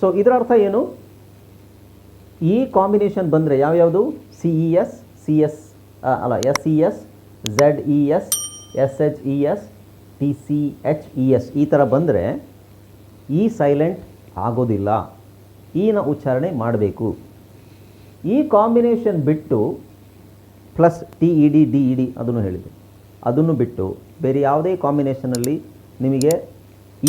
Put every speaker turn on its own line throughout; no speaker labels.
So ಇದರ ಅರ್ಥ ಏನು? ಈ ಕಾಂಬಿನೇಷನ್ ಬಂದರೆ ಯಾವ್ಯಾವುದು C E S C S ಅಲ್ಲ S E S Z E S S H E S T C H E S ಈ ಥರ ಬಂದರೆ ಈ ಸೈಲೆಂಟ್ ಆಗೋದಿಲ್ಲ. ಈನ ಉಚ್ಚಾರಣೆ ಮಾಡಬೇಕು. ಈ ಕಾಂಬಿನೇಷನ್ ಬಿಟ್ಟು plus T E D D E D ಅದನ್ನು ಹೇಳಿದೆ. ಅದನ್ನು ಬಿಟ್ಟು ಬೇರೆ ಯಾವುದೇ ಕಾಂಬಿನೇಷನಲ್ಲಿ ನಿಮಗೆ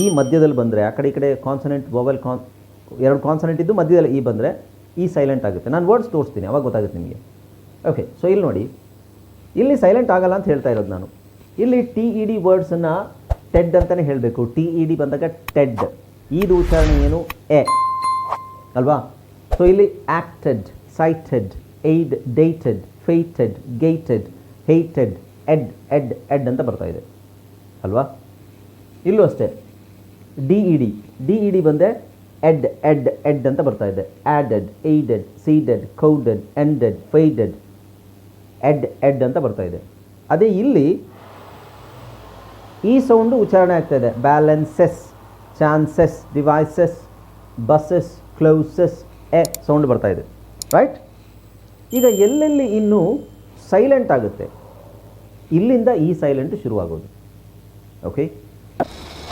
ಈ ಮಧ್ಯದಲ್ಲಿ ಬಂದರೆ, ಆ ಕಡೆ ಈ ಕಡೆ ಕಾನ್ಸನೆಂಟ್ ವೊವೆಲ್ ಕಾನ್ ಎರಡು ಕಾನ್ಸನೆಂಟ್ ಇದ್ದು ಮಧ್ಯದಲ್ಲಿ ಈ ಬಂದರೆ ಈ ಸೈಲೆಂಟ್ ಆಗುತ್ತೆ. ನಾನು ವರ್ಡ್ಸ್ ತೋರಿಸ್ತೀನಿ, ಅವಾಗ ಗೊತ್ತಾಗುತ್ತೆ ನಿಮಗೆ. ಓಕೆ ಸೊ ಇಲ್ಲಿ ನೋಡಿ. ಇಲ್ಲಿ ಸೈಲೆಂಟ್ ಆಗಲ್ಲ ಅಂತ ಹೇಳ್ತಾ ಇರೋದು ನಾನು. ಇಲ್ಲಿ ಟಿ ಇ ಡಿ ವರ್ಡ್ಸನ್ನು ಟೆಡ್ ಅಂತಲೇ ಹೇಳಬೇಕು. ಟಿ ಇ ಡಿ ಬಂದಾಗ ಟೆಡ್ ಇದು ಉಚ್ಚಾರಣೆ ಏನು? ಎ ಅಲ್ವಾ? ಸೊ ಇಲ್ಲಿ acted cited aided dated fated gated hated ed ed ed ಅಂತ ಬರ್ತಾ ಇದೆ. ಅಲ್ವಾ? ಇಲ್ಲೂ ಅಷ್ಟೇ. D E D D E D ಬಂದೆ ಎಡ್ ಎಡ್ ಎಡ್ ಅಂತ ಬರ್ತಾ ಇದೆ. Added aided seeded crowded ended faded ed ed ಅಂತ ಬರ್ತಾ ಇದೆ. ಅದೇ ಇಲ್ಲಿ ಈ ಸೌಂಡು ಉಚ್ಚಾರಣೆ ಆಗ್ತಾ ಇದೆ. Balances chances devices buses clauses A sound ಬರ್ತಾ ಇದೆ. ರೈಟ್ ಈಗ ಎಲ್ಲೆಲ್ಲಿ ಇನ್ನೂ ಸೈಲೆಂಟ್ ಆಗುತ್ತೆ? ಇಲ್ಲಿಂದ ಈ ಸೈಲೆಂಟ್ ಶುರುವಾಗೋದು. ಓಕೆ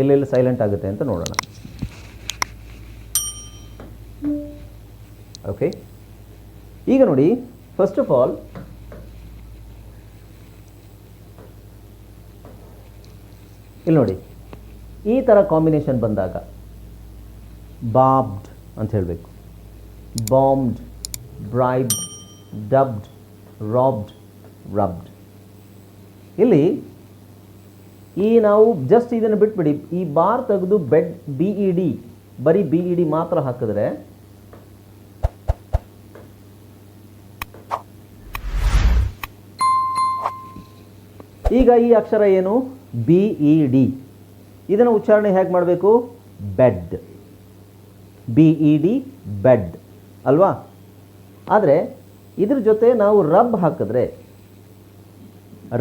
ಎಲ್ಲೆಲ್ಲಿ ಸೈಲೆಂಟ್ ಆಗುತ್ತೆ ಅಂತ ನೋಡೋಣ. ಓಕೆ ಈಗ ನೋಡಿ ಫಸ್ಟ್ ಆಫ್ ಆಲ್ ಇಲ್ಲಿ ನೋಡಿ, ಈ ಥರ ಕಾಂಬಿನೇಷನ್ ಬಂದಾಗ ಬಾಬ್ಡ್ ಅಂತ ಹೇಳಬೇಕು. Bombed bribed dubbed robbed rubbed ಇಲ್ಲಿ ಈ ನಾವು ಜಸ್ಟ್ ಇದನ್ನು ಬಿಟ್ಬಿಡಿ. ಈ ಬಾರ್ ತೆಗೆದು ಬೆಡ್ ಬಿ ಇ ಡಿ ಬರೀ ಬಿ ಇ ಡಿ ಮಾತ್ರ ಹಾಕಿದ್ರೆ ಈಗ ಈ ಅಕ್ಷರ ಏನು? ಬಿ ಇ ಡಿ ಇದನ್ನು ಉಚ್ಚಾರಣೆ ಹೇಗೆ ಮಾಡಬೇಕು? Bed B E D bed ಅಲ್ವಾ? ಆದರೆ ಇದ್ರ ಜೊತೆ ನಾವು ರಬ್ ಹಾಕಿದ್ರೆ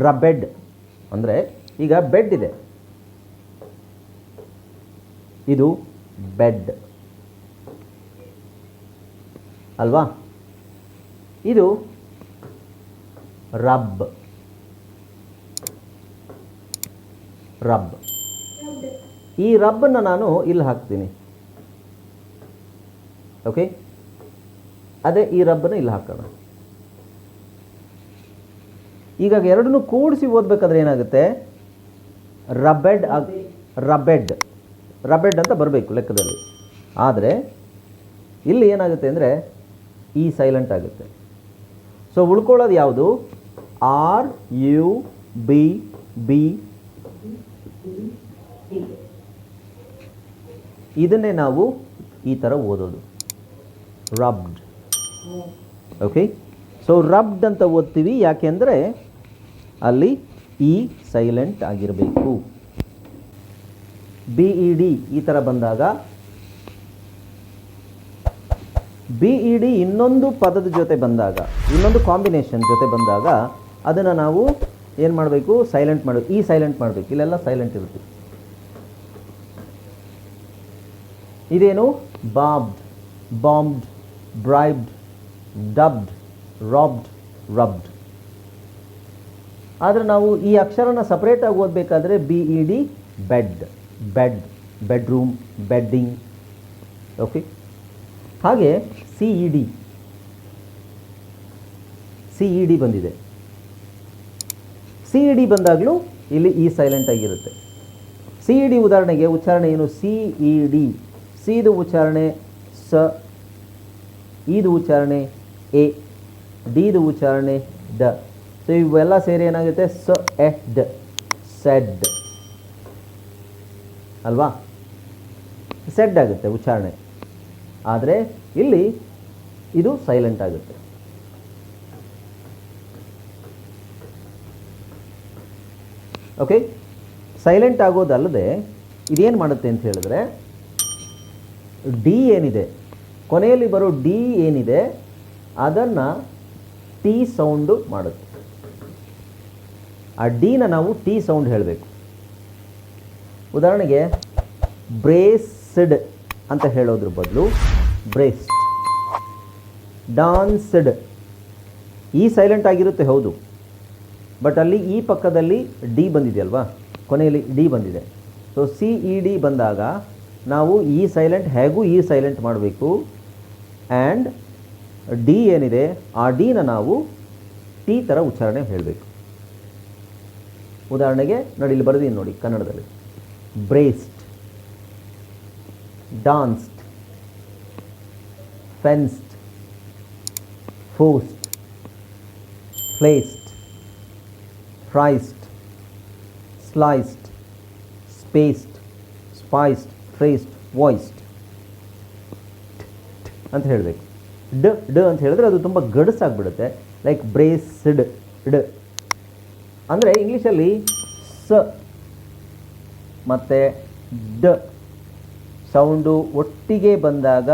ರಬೆಡ್ ಅಂದರೆ ಈಗ ಬೆಡ್ ಇದೆ. ಇದು ಬೆಡ್ ಅಲ್ವಾ? ಇದು ರಬ್ ರಬ್ ಈ ರಬ್ಬನ್ನು ನಾನು ಇಲ್ಲಿ ಹಾಕ್ತೀನಿ. ಓಕೆ ಅದೇ ಈ ರಬ್ಬನ್ನು ಇಲ್ಲಿ ಹಾಕೋಣ. ಈಗ ಎರಡನ್ನೂ ಕೂಡಿಸಿ ಓದಬೇಕಾದ್ರೆ ಏನಾಗುತ್ತೆ? ರಬೆಡ್ ರಬೆಡ್. ರಬೆಡ್ ಅಂತ ಬರಬೇಕು ಲೆಕ್ಕದಲ್ಲಿ. ಆದರೆ ಇಲ್ಲಿ ಏನಾಗುತ್ತೆ ಅಂದರೆ ಈ ಸೈಲೆಂಟ್ ಆಗುತ್ತೆ. ಸೊ ಉಳ್ಕೊಳ್ಳೋದು ಯಾವುದು? ಆರ್ ಯು ಬಿ ಬಿ ಇದನ್ನೇ ನಾವು ಈ ಥರ ಓದೋದು. ರಬ್ಡ್ ಓಕೆ ಸೊ ರಬ್ಡ್ ಅಂತ ಓದ್ತೀವಿ. ಯಾಕೆಂದರೆ ಅಲ್ಲಿ ಈ ಸೈಲೆಂಟ್ ಆಗಿರಬೇಕು. ಬಿ ಇ ಡಿ ಈ ಥರ ಬಂದಾಗ ಬಿ ಇ ಡಿ ಇನ್ನೊಂದು ಪದದ ಜೊತೆ ಬಂದಾಗ, ಇನ್ನೊಂದು ಕಾಂಬಿನೇಷನ್ ಜೊತೆ ಬಂದಾಗ ಅದನ್ನು ನಾವು ಏನು ಮಾಡಬೇಕು? ಸೈಲೆಂಟ್ ಮಾಡಬೇಕು ಈ ಸೈಲೆಂಟ್ ಮಾಡಬೇಕು. ಇಲ್ಲೆಲ್ಲ ಸೈಲೆಂಟ್ ಇರುತ್ತೆ. ಇದೇನು? Bobbed bombed bribed dubbed robbed rubbed ಆದರೆ ನಾವು ಈ ಅಕ್ಷರನ ಸಪ್ರೇಟಾಗಿ ಓದಬೇಕಾದ್ರೆ B E D bed bed bedroom bedding okay ಹಾಗೆ C E D C E D ಬಂದಿದೆ. ಸಿ ಇ ಡಿ ಬಂದಾಗಲೂ ಇಲ್ಲಿ ಈ ಸೈಲೆಂಟ್ ಆಗಿರುತ್ತೆ. ಸಿ ಇ ಡಿ ಉದಾಹರಣೆಗೆ ಉಚ್ಚಾರಣೆ ಏನು? ಸಿ ಇ ಡಿ ಸಿದು ಉಚ್ಚಾರಣೆ ಸ ಇದು ಉಚ್ಚಾರಣೆ ಎ, ಡಿದು ಉಚ್ಚಾರಣೆ ಡ. ಸೊ ಇವೆಲ್ಲ ಸೇರಿ ಏನಾಗುತ್ತೆ? ಸ ಎಡ್ ಸೆಡ್ ಅಲ್ವಾ? ಸೆಡ್ ಆಗುತ್ತೆ ಉಚ್ಚಾರಣೆ. ಆದರೆ, ಇಲ್ಲಿ ಇದು ಸೈಲೆಂಟ್ ಆಗುತ್ತೆ. ಓಕೆ ಸೈಲೆಂಟ್ ಆಗೋದಲ್ಲದೆ ಇದೇನು ಮಾಡುತ್ತೆ ಅಂತ ಹೇಳಿದ್ರೆ ಡಿ ಏನಿದೆ? ಕೊನೆಯಲ್ಲಿ ಬರೋ ಡಿ ಏನಿದೆ? ಅದನ್ನು ಟಿ ಸೌಂಡು ಮಾಡುತ್ತೆ. ಆ ಡಿನ ನಾವು ಟಿ ಸೌಂಡ್ ಹೇಳಬೇಕು. ಉದಾಹರಣೆಗೆ ಬ್ರೇಸ್ಡ್ ಅಂತ ಹೇಳೋದ್ರ ಬದಲು ಬ್ರೇಸ್ಡ್ ಡಾನ್ಸ್ಡ್ ಈ ಸೈಲೆಂಟ್ ಆಗಿರುತ್ತೆ, ಹೌದು. ಬಟ್ ಅಲ್ಲಿ ಈ ಪಕ್ಕದಲ್ಲಿ ಡಿ ಬಂದಿದೆ ಅಲ್ವಾ ಕೊನೆಯಲ್ಲಿ ಡಿ ಬಂದಿದೆ. ಸೊ ಸಿ ಇ ಡಿ ಬಂದಾಗ ನಾವು ಈ ಸೈಲೆಂಟ್ ಹೇಗೂ ಈ ಸೈಲೆಂಟ್ ಮಾಡಬೇಕು? ಆ್ಯಂಡ್ ಡಿ ಏನಿದೆ? ಆ ಡಿನ ನಾವು ಟಿ ಥರ ಉಚ್ಚಾರಣೆ ಹೇಳಬೇಕು. ಉದಾಹರಣೆಗೆ ನೋಡಿ, ಇಲ್ಲಿ ಬರೆದೀನಿ ನೋಡಿ ಕನ್ನಡದಲ್ಲಿ. Braced danced fenced forced placed priced sliced spaced spiced phrased voiced ಅಂತ ಹೇಳಬೇಕು. ಡ ಡ ಅಂತ ಹೇಳಿದ್ರೆ ಅದು ತುಂಬ ಗಡಸಾಗ್ಬಿಡುತ್ತೆ. ಲೈಕ್ ಬ್ರೇಸ್ಡ್ ಡ್. ಅಂದರೆ ಇಂಗ್ಲೀಷಲ್ಲಿ ಸ ಮತ್ತು ಡ ಸೌಂಡು ಒಟ್ಟಿಗೆ ಬಂದಾಗ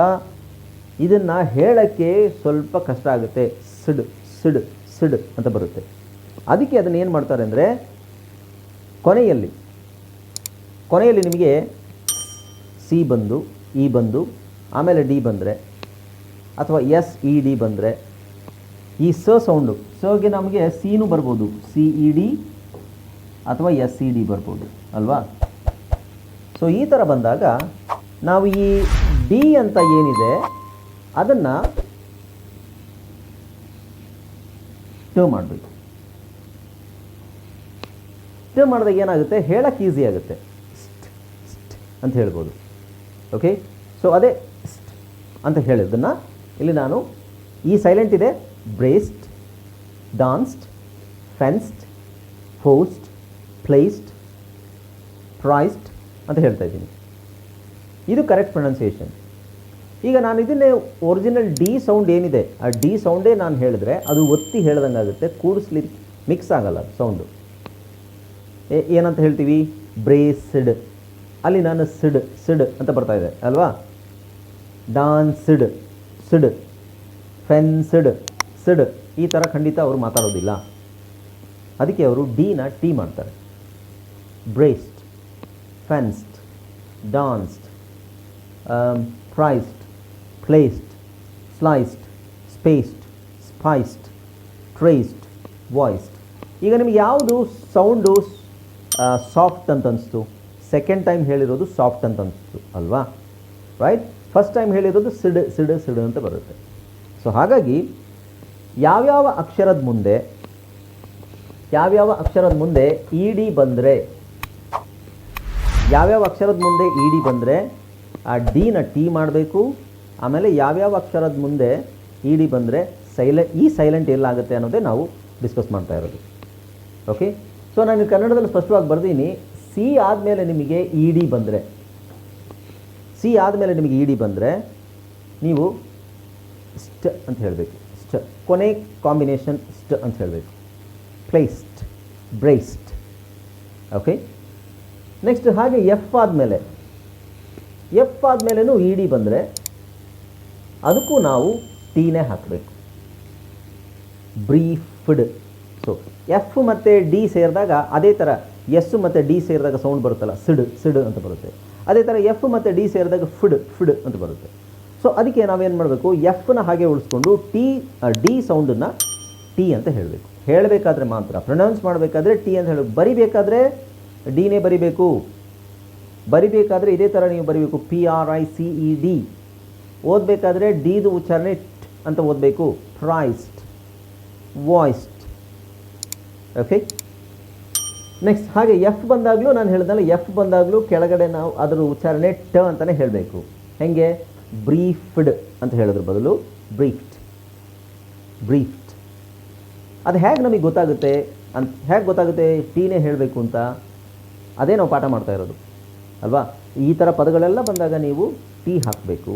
ಇದನ್ನು ಹೇಳೋಕ್ಕೆ ಸ್ವಲ್ಪ ಕಷ್ಟ ಆಗುತ್ತೆ. ಸಿಡ್ ಸಿಡ್ ಸಿಡ್ ಅಂತ ಬರುತ್ತೆ. ಅದಕ್ಕೆ ಅದನ್ನು ಏನು ಮಾಡ್ತಾರೆ ಅಂದರೆ ಕೊನೆಯಲ್ಲಿ ಕೊನೆಯಲ್ಲಿ ನಿಮಗೆ ಸಿ ಬಂದು ಇ ಬಂದು, ಆಮೇಲೆ ಡಿ ಬಂದರೆ, ಅಥವಾ ಎಸ್ ಇ ಡಿ ಬಂದರೆ ಈ ಸ ಸೌಂಡು, ಸಗೆ ನಮಗೆ ಸಿನೂ ಬರ್ಬೋದು. ಸಿ ಇ ಡಿ ಅಥವಾ ಎಸ್ ಸಿ ಡಿ ಬರ್ಬೋದು, ಅಲ್ವಾ? ಸೊ ಈ ಥರ ಬಂದಾಗ ನಾವು ಈ ಡಿ ಅಂತ ಏನಿದೆ, ಅದನ್ನು ಟ ಮಾಡಬೇಕು. ಟ ಮಾಡಿದಾಗ ಏನಾಗುತ್ತೆ? ಹೇಳಕ್ಕೆ ಈಸಿ ಆಗುತ್ತೆ. ಅಂತ ಹೇಳ್ಬೋದು. ಓಕೆ ಸೊ ಅದೇ ಅಂತ ಹೇಳಿದ್ದನ್ನು ಇಲ್ಲಿ ನಾನು ಈ ಸೈಲೆಂಟ್ ಇದೆ. Braced danced, fenced forced placed priced ಅಂತ ಹೇಳ್ತಾ ಇದ್ದೀನಿ. ಇದು ಕರೆಕ್ಟ್ ಪ್ರೊನೌನ್ಸಿಯೇಷನ್ ಈಗ ನಾನು ಇದನ್ನೇ ಒರಿಜಿನಲ್ ಡಿ ಸೌಂಡ್ ಏನಿದೆ ಆ ಡಿ ಸೌಂಡೇ ನಾನು ಹೇಳಿದ್ರೆ ಅದು ಒತ್ತಿ ಹೇಳ್ದಂಗೆ ಆಗುತ್ತೆ ಕೂಡಿಸ್ಲಿ ಮಿಕ್ಸ್ ಆಗಲ್ಲ ಸೌಂಡು ಏನಂತ ಹೇಳ್ತೀವಿ? ಬ್ರೇಸ್ಡ್ ಅಲ್ಲಿ ನಾನು ಸಿಡ್ ಸಿಡ್ ಅಂತ ಬರ್ತಾ ಇದೆ ಅಲ್ವಾ? ಡಾನ್ಸ್ಡ್ ಸಿಡ್ ಫೆನ್ಸ್ಡ್ ಸಿಡ್ ಈ ಥರ ಖಂಡಿತ ಅವರು ಮಾತಾಡೋದಿಲ್ಲ. ಅದಕ್ಕೆ ಅವರು ಡಿನ ಟಿ ಮಾಡ್ತಾರೆ. Braced fenced danced priced placed sliced spaced spiced traced voiced ಈಗ ನಿಮ್ಗೆ ಯಾವುದು ಸೌಂಡು ಸಾಫ್ಟ್ ಅಂತ ಅನಿಸ್ತು? ಸೆಕೆಂಡ್ ಟೈಮ್ ಹೇಳಿರೋದು ಸಾಫ್ಟ್ ಅಂತ ಅನಿಸ್ತು ಅಲ್ವಾ? ರೈಟ್ ಫಸ್ಟ್ ಟೈಮ್ ಹೇಳಿರೋದು ಸಿಡ್ ಸಿಡ್ ಸಿಡ್ ಅಂತ ಬರುತ್ತೆ. ಸೊ ಹಾಗಾಗಿ ಯಾವ್ಯಾವ ಅಕ್ಷರದ ಮುಂದೆ, ಯಾವ್ಯಾವ ಅಕ್ಷರದ ಮುಂದೆ ಇ ಡಿ ಬಂದರೆ, ಯಾವ್ಯಾವ ಅಕ್ಷರದ ಮುಂದೆ ಇ ಡಿ ಬಂದರೆ ಆ ಡಿನ ಟಿ ಮಾಡಬೇಕು, ಆಮೇಲೆ ಯಾವ್ಯಾವ ಅಕ್ಷರದ ಮುಂದೆ ಇ ಡಿ ಬಂದರೆ ಸೈಲೆ, ಈ ಸೈಲೆಂಟ್ ಎಲ್ಲಾಗುತ್ತೆ ಅನ್ನೋದೇ ನಾವು ಡಿಸ್ಕಸ್ ಮಾಡ್ತಾ ಇರೋದು. ಓಕೆ ಸೊ ನಾನು ಕನ್ನಡದಲ್ಲಿ ಸ್ಪಷ್ಟವಾಗಿ ಬರ್ದೀನಿ, ಸಿ ಆದಮೇಲೆ ನಿಮಗೆ ಇ ಡಿ ಬಂದರೆ. ಸಿ ಆದಮೇಲೆ ನಿಮಗೆ ಇ ಡಿ ಬಂದರೆ, ನೀವು ಸ್ಟ ಅಂತ ಹೇಳಬೇಕು. ಸ್ಟ್ ಕೊನೆ ಕಾಂಬಿನೇಷನ್ ಸ್ಟ್ ಅಂತ ಹೇಳಬೇಕು. ಪ್ಲೇಸ್ಡ್ ಬ್ರೇಸ್ಡ್ ಓಕೆ ನೆಕ್ಸ್ಟ್ ಹಾಗೆ ಎಫ್ ಆದಮೇಲೆ. ಎಫ್ ಆದಮೇಲೆನೂ ಇ ಡಿ ಬಂದರೆ ಅದಕ್ಕೂ ನಾವು ಟೀನೇ ಹಾಕಬೇಕು. ಬ್ರೀಫ್ಡ್ ಸೊ ಎಫ್ ಮತ್ತು ಡಿ ಸೇರಿದಾಗ ಅದೇ ಥರ ಎಸ್ ಮತ್ತು ಡಿ ಸೇರಿದಾಗ ಸೌಂಡ್ ಬರುತ್ತಲ್ಲ ಸಿಡ್ ಸಿಡ್ ಅಂತ ಬರುತ್ತೆ. ಅದೇ ಥರ ಎಫ್ ಮತ್ತು ಡಿ ಸೇರಿದಾಗ ಫುಡ್ ಫುಡ್ ಅಂತ ಬರುತ್ತೆ. ಸೊ ಅದಕ್ಕೆ ನಾವೇನು ಮಾಡಬೇಕು? ಎಫ್ನ ಹಾಗೆ ಉಳಿಸ್ಕೊಂಡು ಟಿ ಡಿ ಸೌಂಡನ್ನು ಟಿ ಅಂತ ಹೇಳಬೇಕು. ಹೇಳಬೇಕಾದ್ರೆ ಮಾತ್ರ. ಪ್ರೊನೌನ್ಸ್ ಮಾಡಬೇಕಾದ್ರೆ ಟಿ ಅಂತ ಹೇಳಬೇಕು ಬರಿಬೇಕಾದ್ರೆ ಡಿನೇ ಬರಿಬೇಕು. ಬರಿಬೇಕಾದ್ರೆ ಇದೇ ಥರ ನೀವು ಬರಿಬೇಕು. P R I C E D ಓದಬೇಕಾದ್ರೆ ಡಿದು ಉಚ್ಚಾರಣೆ ಟ್ ಅಂತ ಓದಬೇಕು. ಪ್ರೈಸ್ಡ್ ವಾಯ್ಸ್ಡ್ ಓಕೆ ನೆಕ್ಸ್ಟ್ ಹಾಗೆ ಎಫ್ ಬಂದಾಗಲೂ ನಾನು ಹೇಳಿದ್ನಲ್ಲ ಎಫ್ ಬಂದಾಗಲೂ ಕೆಳಗಡೆ ನಾವು ಅದರ ಉಚ್ಚಾರಣೆ ಟ ಅಂತಲೇ ಹೇಳಬೇಕು. ಹೆಂಗೆ? ಬ್ರೀಫ್ಡ್ ಅಂತ ಹೇಳೋದ್ರ ಬದಲು ಬ್ರೀಫ್ಡ್. ಬ್ರೀಫ್ಡ್. ಅದು ಹೇಗೆ ನಮಗೆ ಗೊತ್ತಾಗುತ್ತೆ ಅಂತ ಹೇಗೆ ಗೊತ್ತಾಗುತ್ತೆ ಟೀನೇ ಹೇಳಬೇಕು ಅಂತ? ಅದೇ ನಾವು ಪಾಠ ಮಾಡ್ತಾ ಇರೋದು. ಅಲ್ವಾ? ಈ ಥರ ಪದಗಳೆಲ್ಲ ಬಂದಾಗ ನೀವು ಟಿ ಹಾಕಬೇಕು.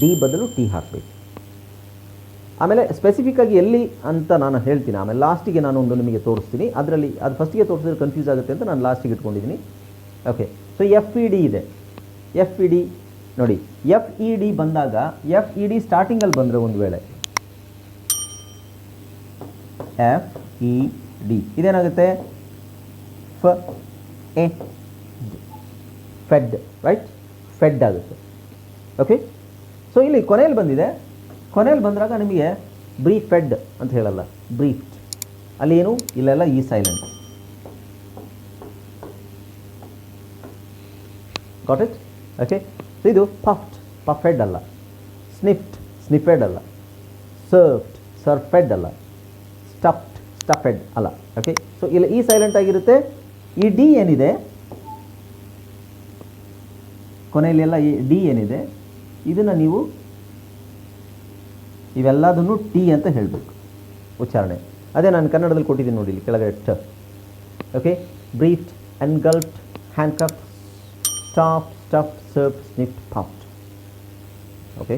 ಡಿ ಬದಲು ಟಿ ಹಾಕಬೇಕು. ಆಮೇಲೆ ಸ್ಪೆಸಿಫಿಕ್ಕಾಗಿ ಎಲ್ಲಿ ಅಂತ ನಾನು ಹೇಳ್ತೀನಿ. ಆಮೇಲೆ ಲಾಸ್ಟಿಗೆ ನಾನು ಒಂದು ನಿಮಗೆ ತೋರಿಸ್ತೀನಿ. ಅದರಲ್ಲಿ, ಅದು ಫಸ್ಟಿಗೆ ತೋರಿಸಿದ್ರೆ ಕನ್ಫ್ಯೂಸ್ ಆಗುತ್ತೆ ಅಂತ ನಾನು ಲಾಸ್ಟಿಗೆ ಇಟ್ಕೊಂಡಿದ್ದೀನಿ okay so F E D ಇದೆ. ಎಫ್ ಇ ಡಿ ನೋಡಿ ಎಫ್ ಇ ಡಿ ಬಂದಾಗ ಎಫ್ ಇ ಡಿ ಸ್ಟಾರ್ಟಿಂಗಲ್ಲಿ ಬಂದರೆ ಒಂದು ವೇಳೆ. ಎಫ್ ಇ ಡಿ ಇದೇನಾಗುತ್ತೆ? ಫ, ಎ ಫೆಡ್ ರೈಟ್ ಫೆಡ್ ಆಗುತ್ತೆ. ಓಕೆ ಸೊ ಇಲ್ಲಿ ಕೊನೆಯಲ್ಲಿ ಬಂದಿದೆ. ಕೊನೆಯಲ್ಲಿ ಬಂದಾಗ ನಿಮಗೆ ಬ್ರೀಫ್ ಫೆಡ್ ಅಂತ ಹೇಳಲ್ಲ. ಬ್ರೀಫ್ ಅಲ್ಲಿ ಏನು? ಇಲ್ಲೆಲ್ಲ ಈ silent got it okay so ಇದು ಪಫ್ಟ್ ಪಫೆಡ್ ಅಲ್ಲ. ಸ್ನಿಫ್ಟ್ ಸ್ನಿಫೆಡ್ ಅಲ್ಲ. ಸರ್ಫ್ಡ್ ಸರ್ಫೆಡ್ ಅಲ್ಲ. ಸ್ಟಫ್ಡ್ ಸ್ಟಫೆಡ್ ಅಲ್ಲ. ಓಕೆ ಸೊ ಇಲ್ಲ ಈ ಸೈಲೆಂಟ್ ಆಗಿರುತ್ತೆ. ಈ ಡಿ ಏನಿದೆ? ಕೊನೆಯಲ್ಲಿ ಎಲ್ಲ ಈ ಡಿ ಏನಿದೆ? ಇದನ್ನು ನೀವು ಇವೆಲ್ಲದನ್ನು ಟಿ ಅಂತ ಹೇಳಬೇಕು. ಉಚ್ಚಾರಣೆ. ಅದೇ ನಾನು ಕನ್ನಡದಲ್ಲಿ ಕೊಟ್ಟಿದ್ದೀನಿ ನೋಡಿ ಇಲ್ಲಿ ಕೆಳಗಡೆ ಟ okay briefed handcuff stop stuff surf sniffed puffed okay